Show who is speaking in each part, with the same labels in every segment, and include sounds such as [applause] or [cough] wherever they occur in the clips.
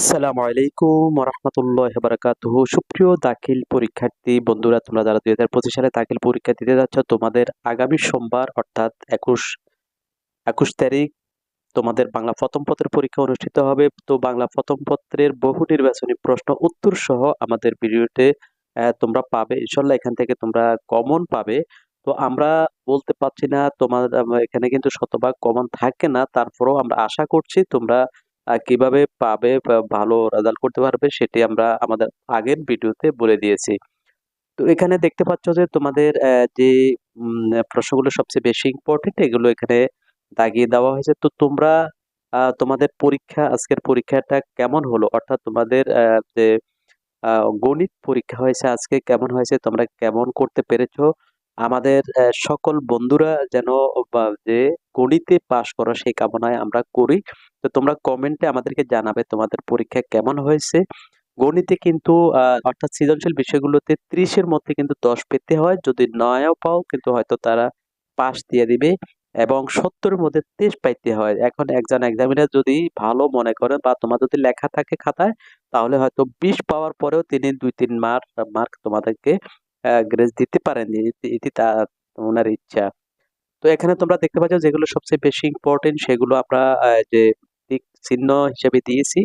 Speaker 1: আসসালামু আলাইকুম রহমতুল্লাহ বারাকাতুহ সুপ্রিয় দাখিল পরীক্ষার্থী, বন্ধুরা, তোমরা যারা দুই হাজার পঁচিশ সালে দাখিল পরীক্ষা দিতে যাচ্ছ, তোমাদের আগামী সোমবার, অর্থাৎ একুশ একুশ তারিখ, তোমাদের বাংলা প্রথম পত্রের পরীক্ষা অনুষ্ঠিত হবে। তো বাংলা প্রথম পত্রের বহু নির্বাচনী প্রশ্ন, উত্তর সহ আমাদের ভিডিওতে তোমরা পাবে। ইনশাল্লাহ এখান থেকে তোমরা কমন পাবে। তো আমরা বলতে পারছি না তোমার এখানে কিন্তু শতভাগ কমন থাকে না। তারপরেও আমরা আশা করছি তোমরা কীভাবে পাবে ভালো রেজাল্ট করতে পারবে সেটি আমরা আমাদের আগের ভিডিওতে বলে দিয়েছি। তো এখানে দেখতে পাচ্ছ যে তোমাদের যে প্রশ্নগুলো সবচেয়ে বেশি ইম্পর্টেন্ট এগুলো এখানে দাগিয়ে দেওয়া হয়েছে। তো তোমরা তোমাদের পরীক্ষা, আজকের পরীক্ষাটা কেমন হলো? অর্থাৎ তোমাদের যে গণিত পরীক্ষা হয়েছে, আজকে কেমন হয়েছে, তোমরা কেমন করতে পেরেছ? আমাদের সকল বন্ধুরা যেন যে গণিতে পাশ করো সেই কামনায় আমরা করি। তো তোমরা কমেন্টে আমাদেরকে জানাবে তোমাদের পরীক্ষা কেমন হয়েছে। গণিতে কিন্তু অর্থাৎ সৃজনশীল বিষয়গুলোতে ত্রিশের মধ্যে কিন্তু দশ পেতে হয়। যদি নয়ও পাও কিন্তু হয়তো তারা পাশ দিয়ে দিবে এবং সত্তরের মধ্যে তেইশ পাইতে হয়। এখন একজন এক্সামিনার যদি ভালো মনে করে বা তোমার যদি লেখা থাকে খাতায়, তাহলে হয়তো বিশ পাওয়ার পরেও তিনি দুই, তিন মার্ক মার্ক তোমাদেরকে গ্রেস দিতে পারেনি এটি তা ওনার ইচ্ছা। তো এখানে তোমরা দেখতে পাচ্ছ যেগুলো সবচেয়ে বেশি ইম্পর্টেন্ট সেগুলো আমরা যে দিক চিহ্ন হিসেবে দিয়েছি।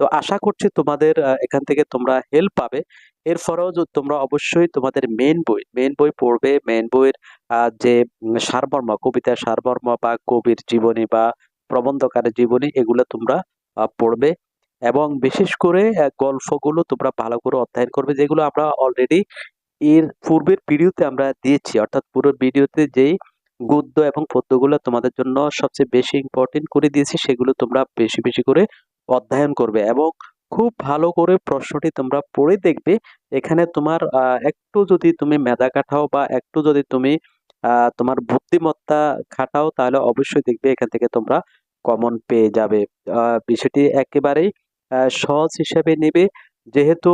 Speaker 1: তো আশা করছি তোমাদের এখান থেকে তোমরা হেল্প পাবে। এরপরেও তোমরা অবশ্যই তোমাদের মেন বই মেন বই পড়বে। মেন বইয়ের যে সারমর্ম, কবিতার সারমর্ম বা কবির জীবনী বা প্রবন্ধকারের জীবনী, এগুলো তোমরা পড়বে। এবং বিশেষ করে গল্পগুলো তোমরা ভালো করে অধ্যয়ন করবে, যেগুলো আমরা অলরেডি এর পূর্বের ভিডিওতে আমরা দিয়েছি, অর্থাৎ পুরো ভিডিওতে যেই গদ্য এবং পদ্যগুলো তোমাদের জন্য সবচেয়ে বেশি ইম্পর্টেন্ট করে দিয়েছি, সেগুলো তোমরা বেশি বেশি করে অধ্যয়ন করবে এবং খুব ভালো করে প্রশ্নটি তোমরা পড়ে দেখবে। এখানে তোমার একটু যদি তুমি মেধা কাটাও বা একটু যদি তুমি তোমার বুদ্ধিমত্তা খাটাও, তাহলে অবশ্যই দেখবে এখান থেকে তোমরা কমন পেয়ে যাবে। বিষয়টি একেবারেই সহজ হিসেবে নেবে। যেহেতু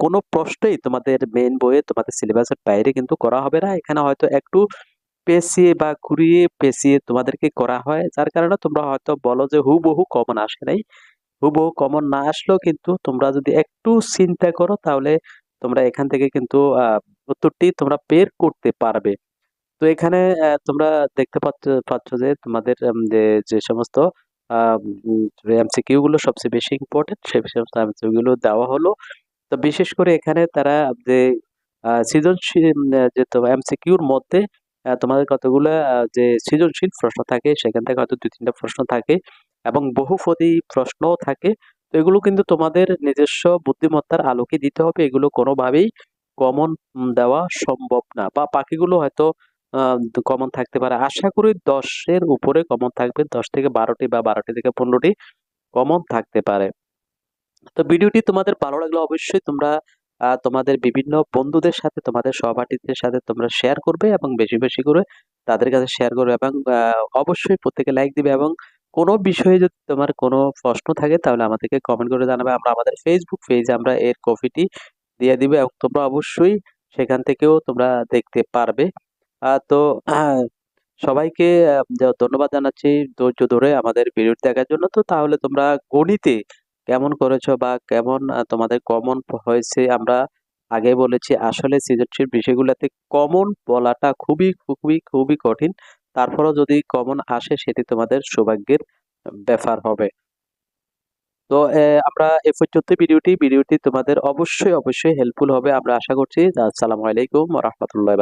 Speaker 1: কোনো প্রশ্নই তোমাদের মেন বইয়ে তোমাদের সিলেবাসের বাইরে কিন্তু করা হবে না। এখানে হয়তো একটু পেঁচিয়ে বা ঘুরিয়ে পেঁচিয়ে তোমাদেরকে করা হয়। যার কারণে তোমরা হয়তো বলো যে হুবহু কমন আসে নাই। হুবহু কমন না আসলেও কিন্তু তোমরা যদি একটু চিন্তা করো, তাহলে তোমরা এখান থেকে কিন্তু উত্তরটি তোমরা বের করতে পারবে। তো এখানে তোমরা দেখতে পাচ্ছ পাচ্ছ যে তোমাদের যে যে সমস্ত এমসিকিউ গুলো সবচেয়ে বেশি ইম্পর্টেন্ট সেই সমস্ত দেওয়া হলো। তো বিশেষ করে এখানে তারা যে সৃজনশীল যে এমসিকিউর মধ্যে তোমাদের কতগুলো যে সৃজনশীল প্রশ্ন থাকে, সেখান থেকে হয়তো দুই তিনটা প্রশ্ন থাকে এবং বহুপদী প্রশ্নও থাকে। তো এগুলো কিন্তু তোমাদের নিজস্ব বুদ্ধিমত্তার আলোকে দিতে হবে। এগুলো কোনোভাবেই কমন দেওয়া সম্ভব না বা পাখিগুলো হয়তো কমন থাকতে পারে। আশা করি দশের উপরে কমন থাকবে। দশ থেকে বারোটি বা বারোটি থেকে পনেরোটি কমন থাকতে পারে। তো ভিডিওটি তোমাদের ভালো লাগলে অবশ্যই তোমরা তোমাদের বিভিন্ন বন্ধুদের সাথে, তোমাদের সহপাঠীদের সাথে তোমরা শেয়ার করবে এবং বেশি বেশি করে তাদের কাছে শেয়ার করবে এবং অবশ্যই প্রত্যেকে লাইক দিবে এবং কোনো বিষয়ে যদি তোমার কোনো প্রশ্ন থাকে তাহলে আমাদেরকে কমেন্ট করে জানাবে। আমরা আমাদের ফেসবুক পেজে আমরা এর কপিটি দিয়ে দিবে এবং তোমরা অবশ্যই সেখান থেকেও তোমরা দেখতে পারবে। তো [clears throat] সবাইকে ধন্যবাদ জানাচ্ছি ধৈর্য ধরে আমাদের ভিডিও দেখার জন্য। তো তাহলে তোমরা গণিতে কেমন করেছ বা কেমন তোমাদের কমন হয়েছে? আমরা আগে বলেছি আসলে সৃজনশীল বিষয়গুলোতে কমন বলাটা খুবই খুবই খুবই কঠিন। তারপরও যদি কমন আসে, সেটি তোমাদের সৌভাগ্যের ব্যাপার হবে। তো আমরা এ পর্যন্ত ভিডিওটি ভিডিওটি তোমাদের অবশ্যই অবশ্যই হেল্পফুল হবে। আমরা আশা করছি, আসসালামু আলাইকুম রহমতুল্লাহ